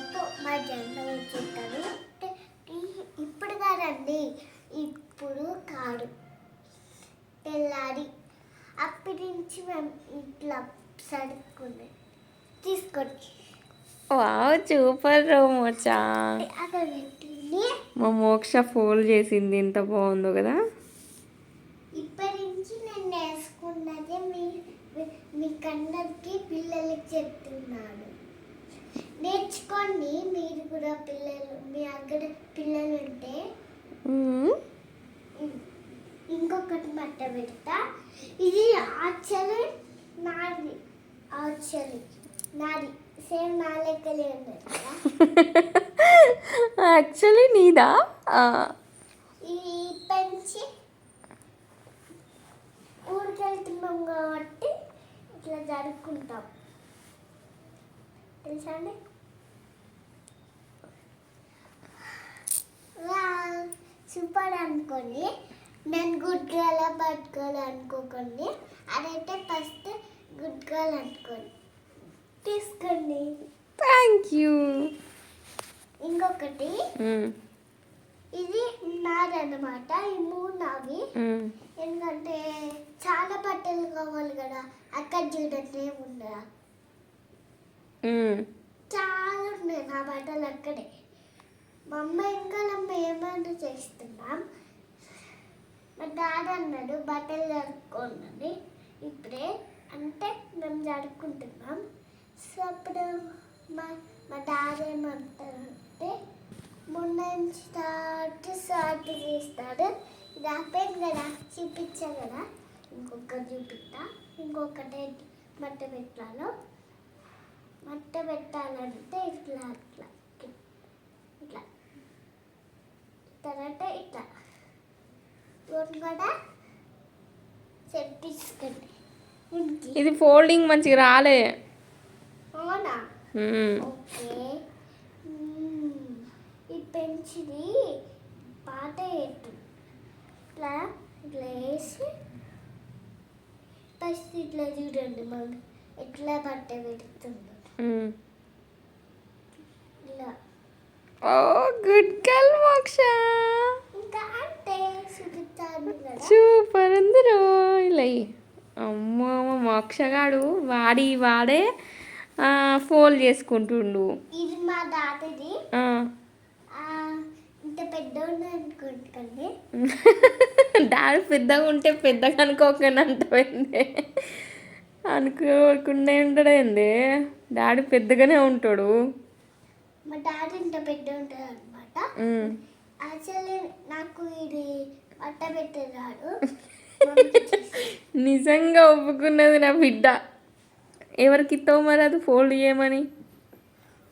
అంతలోపు మా అంటే ఈ- ఇప్పుడు కాదండి ఇప్పుడు కాదు తెల్లారి. అప్పటి నుంచి మేము ఇట్లా సడుక్కునే తీసుకొని వావ్ సూపర్ పెట్టింది మా మోక్ష ఫోల్డ్ చేసింది ఎంత బాగుందో కదా. ఇప్పటి నుంచి నేను నేర్చుకున్నది మీ మీ- మీకందరికి పిల్లలకి చెప్తున్నాను. నేర్చుకోండి మీరు కూడా పిల్లలు మీ అక్కడ పిల్లలు ఉంటే. ఇంకొకటి మట్ట పెడతా. ఇది యాక్చువల్లీ నాది యాక్చువల్లీ నాది. సేమ్ నా లెక్కలే యాక్చువల్లీ నీదా? ఈ పెంచి ఊరికి వెళ్తున్నాం కాబట్టి ఇట్లా జరుపుకుంటాం. తెలుసా అండి? సూపర్ అనుకోండి. నేను గుడ్ గర్ల్ బడ్ గర్ల్ అనుకోకండి. అదైతే ఫస్ట్ గుడ్ గర్ల్ అనుకోండి. తీసుకోండి. థ్యాంక్ యూ ఇంకొకటి. మ్మ్. ఇది నాదన్నమాట. ఈ మూడు నావి. మ్మ్. ఎందుకంటే చాలా బట్టలు కావాలి కదా. అక్కడ చూడండి ఉందా మ్మ్. చాలా ఉన్నాయి నా బట్టలు అక్కడే. మా అమ్మ ఇంకా నమ్మ ఏమైనా చేస్తున్నాం. మా డాడ్ అన్నాడు బట్టలు జరుపుకోండి ఇప్పుడే అంటే మేము జరుపుకుంటున్నాం సో అప్పుడు మా మా డాడీ ఏమంటారంటే మొన్న నుంచి స్టార్ట్ స్టార్ట్ చేస్తాడు. ఇది అయిపోయింది కదా చూపించా కదా. ఇంకొకటి చూపిస్తా ఇంకొకటి మట్ట పెట్టాలో మట్ట పెట్టాలంటే ఇట్లా అట్లా ఇట్లా తర్వాత ఇట్లా. ఇవన్నీ కూడా సెట్ తీసుకోండి ఇది ఫోల్డింగ్ మంచిగా రాలే. అవునా. ఓకే. ఈ పాత ఎట్టు ఇట్లా ఇట్లా వేసి ఫస్ట్ ఇట్లా చూడండి మమ్మీ ఎట్లా బట్ట పెడుతుందో. ఇలా. ఓ గుడ్ మోక్ష. సూపర్ అందరూ. ఇలా. అమ్మో మా మోక్షగాడు వాడి వాడే ఫోల్డ్ చేసుకుంటుండు. ఇది మా తాతది. ఆ. ఆ, ఇంత పెద్ద అనుకుంటుంది డాడీ పెద్దగా ఉంటే పెద్దగా అనుకోకుండా అంటపోయింది అనుకోకుండా ఉంటాడేంది డాడీ పెద్దగానే ఉంటాడు. మా డాడీ ఇంత పెద్ద అనమాట. యాక్చువల్లీ నాకు ఇది నిజంగా ఒప్పుకున్నది నా బిడ్డ. ఎవరికి ఇస్తావు మరి అది? ఫోల్డ్ చేయమని.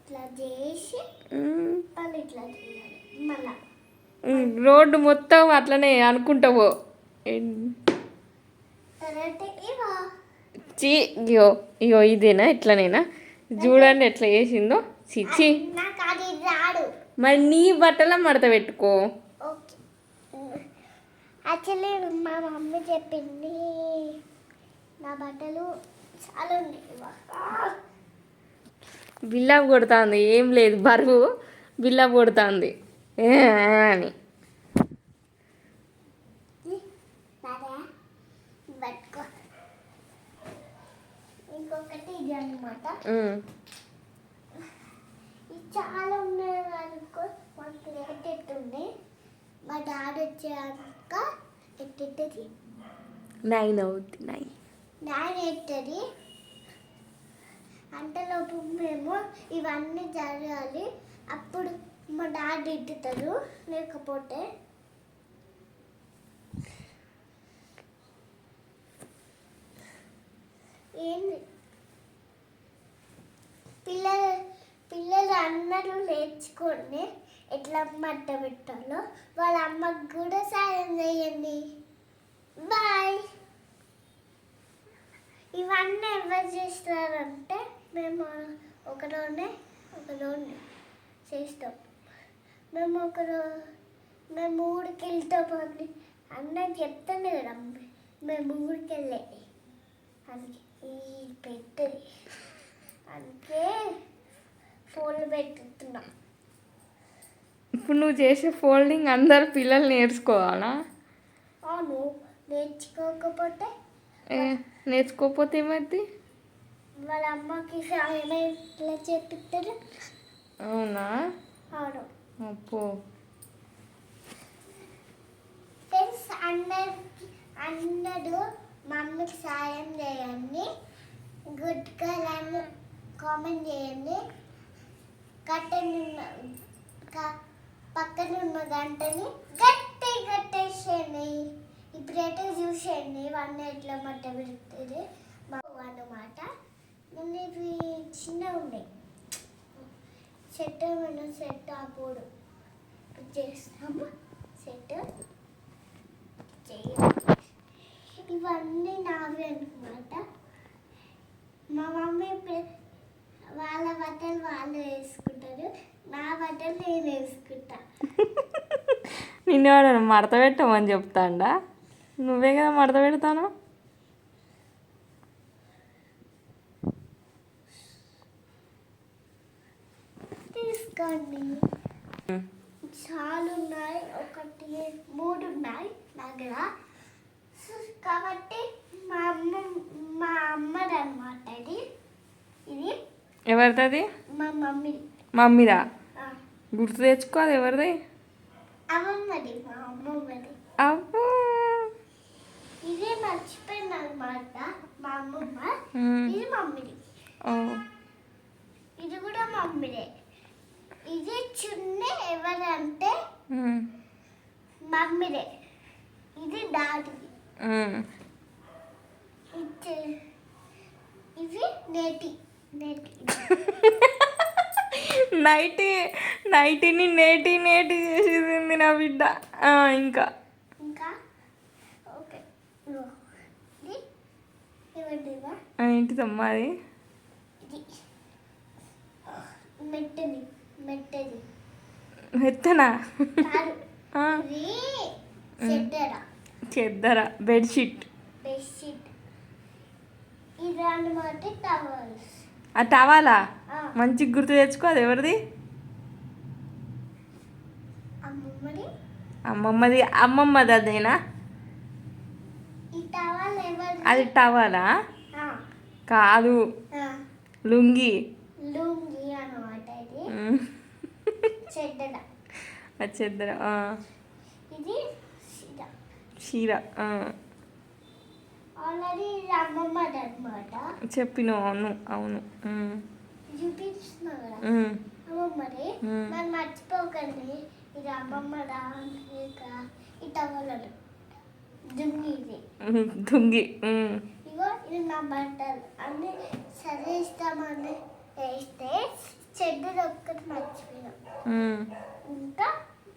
ఇట్లా చేసి ఉమ్. మళ్ళీ ఇట్లా చేయాలి. మళ్ళా. ఉమ్, రోడ్డు మొత్తం అట్లనే అనుకుంటావు. చీ ఇగో ఇగో ఇదేనా? ఎట్లనేనా చూడండి ఎట్లా చేసిందో. చిచ్చి మరి నీ బట్టల మడత పెట్టుకో. యాక్చువల్లీ మా మమ్మీ చెప్పింది నా బట్టలు చాలా. బిల్లాప్ కొడుతుంది ఏం లేదు బరువు బిల్లాప్ కొడుతుంది. అని. ఇంకొకటి ఇది అనమాట చాలా ఉన్నాయి అనుకో మాకు రేట్ ఎట్టుంది మా డాడీ వచ్చాక ఎట్టెట్టది నైన్ అవుద్ది నైన్ డాడీ ఎట్టది అంతలోపు మేము ఇవన్నీ జరగాలి. అప్పుడు మా డాడీ ఎట్టుతాడు లేకపోతే ఏంది? పిల్లలు పిల్లలు అందరూ నేర్చుకొని ఎట్లా మట్ట పెట్టాలో వాళ్ళ అమ్మకు కూడా సాయం చేయండి. బాయ్. ఇవన్నీ ఎవరు చేస్తారంటే మేము ఒకరోనే ఒకరోనే చేస్తాం. మేము ఒకరో మేము ఊరికి వెళ్తాం అని అన్న చెప్తాను కదా మేము ఊరికి వెళ్ళే. అందుకే ఈ పెట్టది అందుకే ఫోన్లు పెట్టుతున్నా. ఇప్పుడు నువ్వు చేసే ఫోల్డింగ్ అందరు పిల్లలు నేర్చుకోవాలా? అవును నేర్చుకోకపోతే నేర్చుకోకపోతే ఏమైంది వాళ్ళ అమ్మకి ఎట్లా చెప్పిస్తారు అవునా? అవును. అప్పో ఫ్రెండ్స్ అందరికి అందరూ మమ్మీకి సాయం చేయండి. గుడ్ అని కామెంట్ చేయండి. కట్టనున్న పక్కన పక్కనున్న గంటని గట్టి కట్టేసేయండి. ఇప్పుడైతే చూసేయండి ఇవన్నీ ఎట్లా మట్ట పెడుతుంది. అన్నమాట. నేను ఇవి చిన్న ఉన్నాయి సెట్ ఏమైనా సెట్ అప్పుడు చేస్తాము. సెట్ చేయాలి. ఇవన్నీ నావే అనమాట మా మమ్మీ వాళ్ళ బట్టలు వాళ్ళు వేసుకుంటారు నా బట్టలు నేను వేసుకుంటా. నిన్ను ఎవరైనా మడత పెట్టమని చెప్తాండా? నువ్వే కదా మడత పెడతాను? తీసుకోండి. చాలా ఉన్నాయి. ఒకటి మూడు ఉన్నాయి నా దగ్గర. కాబట్టి మా అమ్మ మా అమ్మది అనమాట ఇది. ఇది. ఎవరిది మా మమ్మీ. మమ్మీదా? గుర్తు తెచ్చుకో అది ఎవరిది? అబ్బో! ఇదే అనమాట మా అమ్మమ్మ. ఇది మమ్మీది. ఇది కూడా మమ్మీదే. ఇది చున్నీ ఎవరంటే. మమ్మీదే. ఇది. ఇది నేటి. నేటి నైటీ నైటీని నేటి నేటి చేసేసింది నా బిడ్డ. ఇంకా. ఏంటిదమ్మా అది? మెత్తనా? చెద్దర? బెడ్షీట్. బెడ్షీట్. ఇది అన్నమాట టవల్స్. ఆ. టవాలా మంచిగా గుర్తు తెచ్చుకో అది ఎవరిది? అమ్మమ్మది. అమ్మమ్మది అదేనా? అది టవాలా? కాదు. లుంగి. చెద్దర ఆ, ఇది చీర ఆ. ఆల్రెడీ ఇది అమ్మమ్మది అనమాట చెప్పిన అవును అవును. మర్చిపోకండి. ఇది. దుంగి. ఇగో ఇది నా బట్టలు. అన్ని సరే ఇస్తామని వేస్తే ఒక్కటి. ఇంకా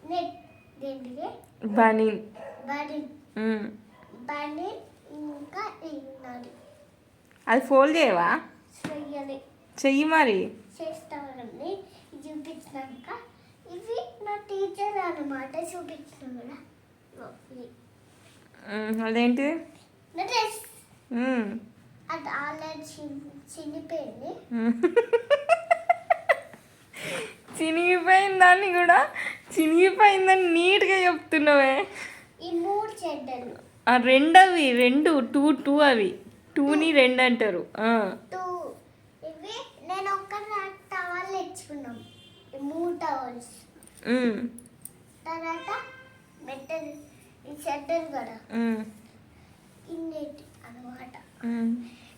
నెట్ దేంటిది బనీన్. బడి ఉమ్. ఇంకా అది ఫోల్డ్ చేయవా? చెయ్యాలి. చెయ్యి మరి. చూపించినాక ఇవి నా టీచర్ అన్నమాట చూపించిన కూడా. ఇగో ఇది. ఉమ్. అదేంటిది నా డ్రెస్. ఉమ్. అది ఆల్రెడీ చిన్- చినిపోయింది చినిగిపోయిన దాన్ని కూడా? చినిగిపోయిందని నీట్గా చెప్తున్నావే. ఈ మూడు చెడ్డలు. రెండవి రెండు టూ టూ అవి టూని రెండు అంటారు. తర్వాత కూడా. ఇన్నేటి అనమాట.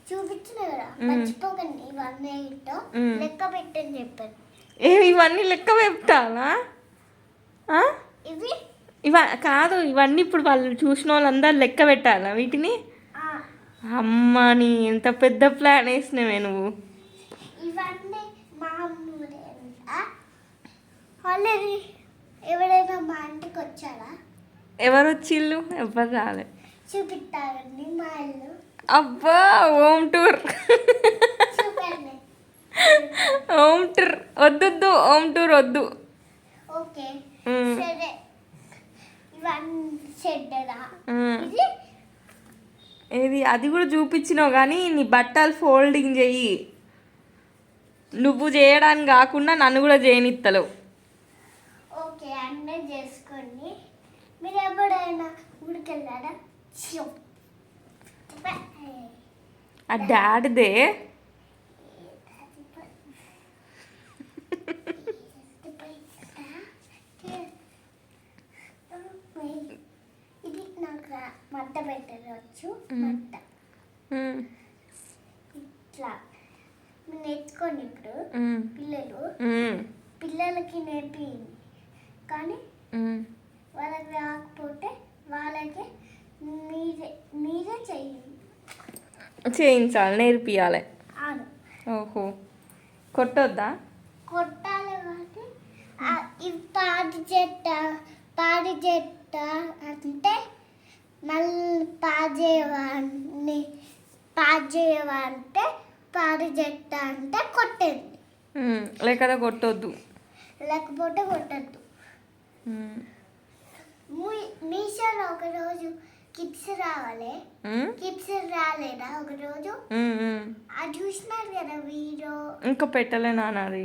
చూపించిన కదా. మర్చిపోకండి ఇవన్నీ ఏంటో. లెక్క పెట్టని చెప్పాను ఏ ఇవన్నీ లెక్క పెట్టాలా? ఇవి ఇవ కాదు ఇవన్నీ ఇప్పుడు వాళ్ళు చూసిన వాళ్ళందరూ లెక్క పెట్టాలా వీటిని? అమ్మా నీ ఎంత పెద్ద ప్లాన్ వేసినవే నువ్వు. ఎవరైనా మా ఇంటికి వచ్చారా? ఎవరు వచ్చిళ్ళు ఎవరు రాలే. చూపిస్తారండి మా ఇల్లు. అబ్బా హోమ్ టూర్. Home tour. వద్దొద్దు హోమ్ టూర్ వద్దు. ఓకే. సరే ఇవన్నీ చెడ్డరా మ్మ్. ఇది ఏది? అది కూడా చూపించినావు కానీ నీ బట్టలు ఫోల్డింగ్ చెయ్యి. నువ్వు చేయడానికి కాకుండా నన్ను కూడా చేయనిత్తలేవు. ఓకే అన్నీ చేసుకోండి. మీరు ఎప్పుడైనా. ఆ డాడీదే. ఇది నాకు మట్ట పెట్టవచ్చు. మట్ట ఇట్లా నేర్చుకోండి ఇప్పుడు. పిల్లలు. పిల్లలకి నేర్పింది కానీ. వాళ్ళకి రాకపోతే వాళ్ళకి మీరే మీరే చెయ్యండి చేయించాలి నేర్పియాలి. ఓహో. కొట్టొద్దా? కొట్టాలి కాబట్టి పాడి చెట్ట పాడి చెట్ట అంటే మళ్ళీ పాజేవాన్ని పాజేవా అంటే పాడి చెట్ట అంటే కొట్టండి ఉమ్, లేకపోతే కొట్టొద్దు. లేకపోతే కొట్టద్దు. మీషోలో ఒకరోజు కిడ్స్ రావాలి. కిడ్స్ రాలేదా ఒకరోజు. అది చూసినారు కదా వీడియో? ఇంకా పెట్టలే నాన్న అది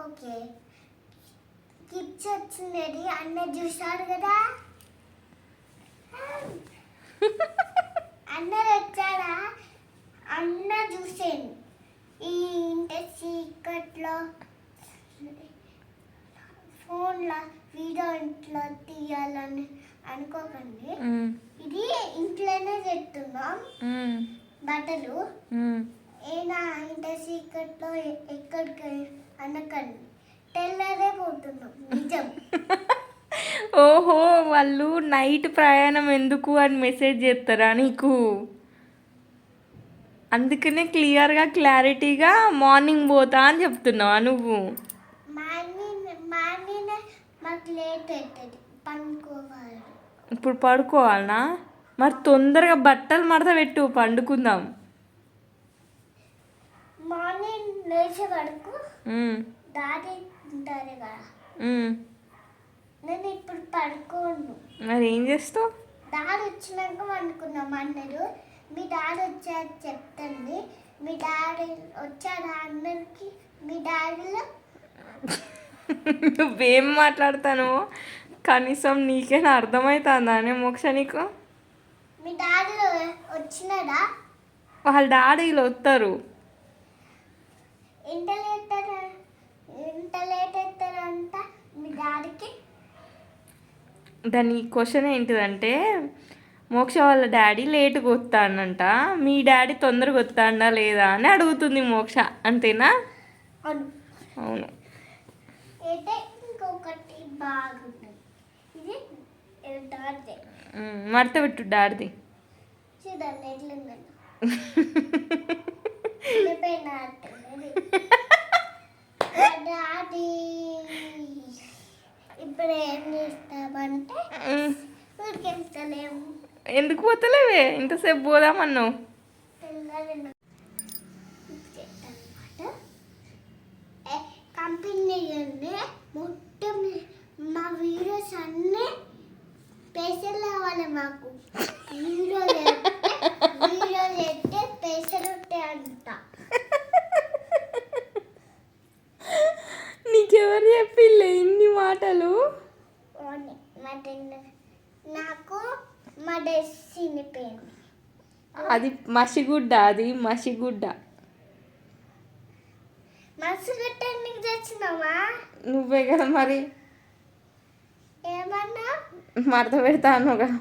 ఓకే. కిడ్స్ వచ్చింది అన్న చూసాడు కదా అన్నది వచ్చాడా? అన్న చూసాను ఈ ఇంట చీకట్లో ఫోన్లో వీడియో ఇంట్లో తీయాలని అనుకోకండి. ఇది ఇంట్లోనే చెప్తున్నాం బట్టలు. ఏనా ఇంత సీక్రెట్లో ఎక్కడికి అనకండి తెల్లరే పోతున్నాం నిజం. ఓహో వాళ్ళు నైట్ ప్రయాణం ఎందుకు అని మెసేజ్ చేస్తారా నీకు? అందుకనే క్లియర్గా క్లారిటీగా మార్నింగ్ పోతా అని చెప్తున్నావా నువ్వు? ఇప్పుడు పడుకోవాలనా? మరి తొందరగా బట్టలు మడత పెట్టు పండుకుందాం. లేచే వరకు దాడి ఉంటారు కదా. నేను ఇప్పుడు పడుకోను. మరి ఏం చేస్తావు? డాడీ వచ్చినాక వండుకున్నాం అన్నారు. మీ డాడీ వచ్చారు చెప్తుంది. మీ డాడీ వచ్చాడా అందరికి మీ డాడీలో నువ్వేం మాట్లాడతాను? కనీసం నీకేనా అర్థమవుతుందా అనే మోక్ష నీకు? మీ డాడీ వచ్చినాడా? వాళ్ళ డాడీలు వస్తారు. ఇంత లేట్ ఇంత లేట్ అవుతారంట మీ డాడీకి? దాని క్వశ్చన్ ఏంటిదంటే మోక్ష వాళ్ళ డాడీ లేటుగా వస్తాడంట మీ డాడీ తొందరగా వస్తాడా లేదా అని అడుగుతుంది మోక్ష అంతేనా? అవును. అయితే ఇంకొకటి ఇది మడత పెట్టు వెళ్ళిపోయిన డాడీ. ఇప్పుడు ఏం చేస్తామంటే ఎందుకు పోతలేవే? ఇంతసేపు పోదామన్నావు పిల్లలు కంపెనీ ఉంది మొత్తం మా వీడియోస్ అన్నీ పైసలు రావాలి మాకు వీడియో వీడియో చేస్తే పైసలు ఉంటాయి అంట నీకెవరు చెప్పిల్లే ఇన్ని మాటలు అవును. మరి నాకు మా డ్రెస్ చినిపోయింది అది మసిగుడ్డ అది మసిగుడ్డ. నువ్వే కదా మరి. ఏమన్నా? మడత పెడతా అన్నావు కదా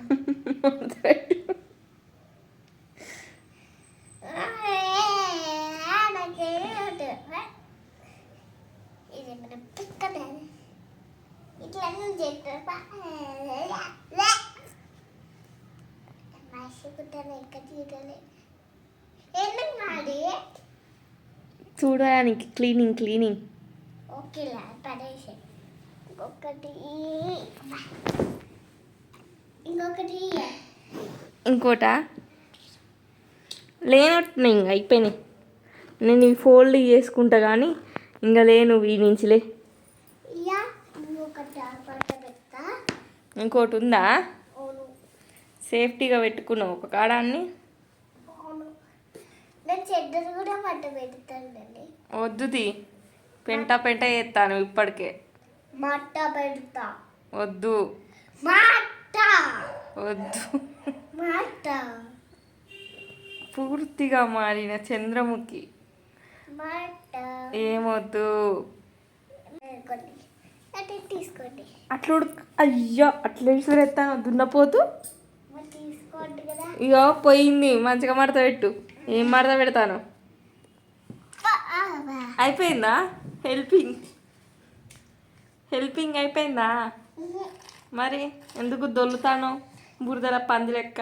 మడత పెట్టు ఇట్లా చూడడానికి క్లీనింగ్ క్లీనింగ్. ఓకేలా పడేసి. ఇంకొకటి. ఇంకొకటి. ఇంకోట? లేనట్టున్నాయి ఇంకా అయిపోయినాయి. నేను ఇవి ఫోల్డ్ చేసుకుంటా కానీ ఇంకా లేను ఈ నుంచిలే. ఇంకోటి ఉందా? సేఫ్టీగా పెట్టుకున్నావు ఒక కాడాన్ని. నేను చెడ్డలు కూడా పెడతానండి వద్దుది. పెంట పెంట చేస్తాను ఇప్పటికే. మట్ట పెడతా. వద్దు. మాట వద్దు. మాట పూర్తిగా మారిన చంద్రముఖి. మాట ఏమొద్దు? అది తీసుకోండి. అట్లా ఉడక అయ్యో! అట్లా విసిరేస్తాను దున్నపోతు? తీసుకోండి కదా. ఇగో పోయింది. మంచిగా మడత పెట్టు. ఏం మడత పెడతాను? అయిపోయిందా? హెల్పింగ్. హెల్పింగ్ అయిపోయిందా? మరి ఎందుకు దొల్లుతాను బురదల పంది లెక్క.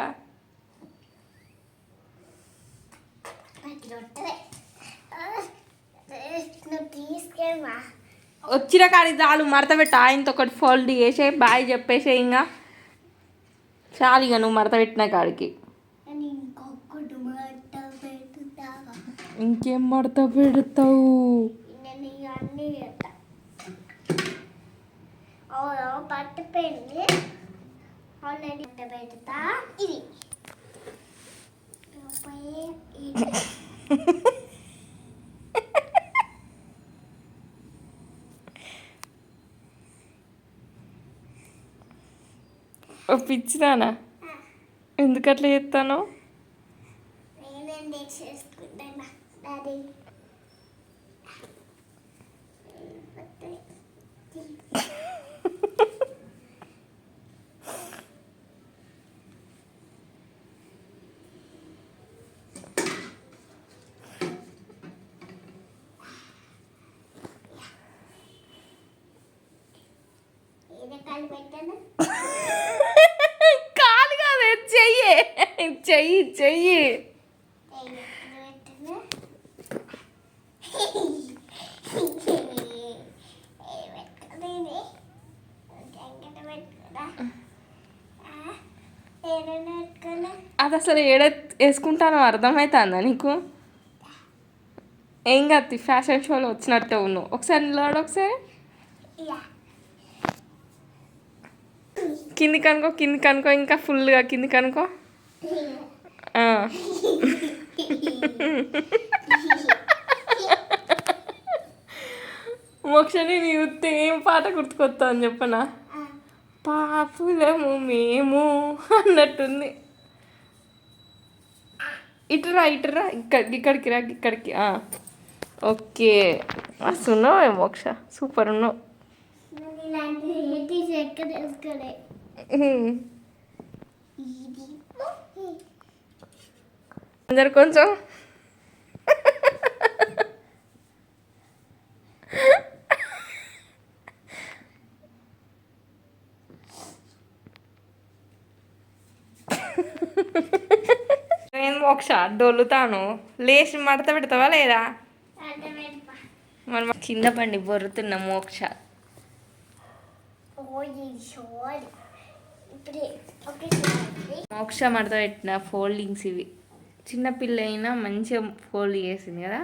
వచ్చిన కాడి చాలు మడత పెట్ట. ఆయనతో ఒకటి ఫోల్డ్ చేసే బాయ్ చెప్పేసే ఇంకా చాలు ఇక నువ్వు మరత పెట్టిన కాడికి నేను ఇంకొకటి మాట పెడతా ఇంకేం మడత పెడతావు? పట్టు పెళ్ళి ఆల్రెడీ పట్ట పెడతా. ఇది. పోయి ఇది. ఓ పిచ్చిదానా ఎందుకు అట్లా చేస్తాను నేనేం చేసుకుంటానా డాడీ కాదు కాదు చెయ్యి. చెయ్యి చెయ్యి. అసలు ఏడ వేసుకుంటానో అర్థమవుతుందా నీకు? ఏం కాదు ఫ్యాషన్ షోలో వచ్చినట్టే ఉన్నావు ఒకసారి నిలబడు ఒకసారి. కింది కనుకో కింది కనుకో ఇంకా ఫుల్గా కింది కనుకో. మోక్షని నీ ఉత్తే ఏం పాట గుర్తుకొస్తా అని చెప్పనా? పాపులము మేము అన్నట్టుంది. ఇటురా ఇటురా ఇక్కడ ఇక్కడికి రా ఇక్కడికి. ఓకే. మస్తు ఉన్నావు మోక్ష సూపర్ ఉన్నావు. అందరు కొంచెం మోక్ష డొల్లుతాను లేచి మడత పెడతావా లేదా? అర్థమైందా మరి మా కింద పండి బొరుతున్న మోక్ష. మోక్ష మడత పెట్టిన ఫోల్డింగ్స్ ఇవి. చిన్న పిల్ల అయినా మంచిగా ఫోల్డ్ చేసింది కదా?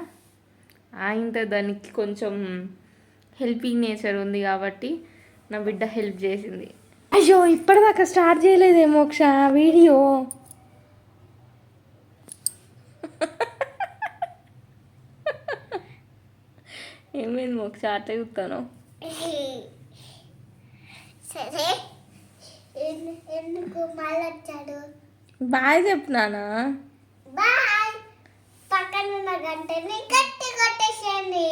ఆయనతో దానికి కొంచెం హెల్పింగ్ నేచర్ ఉంది కాబట్టి నా బిడ్డ హెల్ప్ చేసింది. అయ్యో ఇప్పటిదాకా స్టార్ట్ చేయలేదే మోక్ష వీడియో. ఏమైంది మోక్ష అట్లా చూస్తాను సరే. ఎందుకు మళ్ళీ వచ్చాడు బాయ్ చెప్తున్నానా బాయ్. పక్కన ఉన్న గంటని గట్టి కొట్టేసేయండి.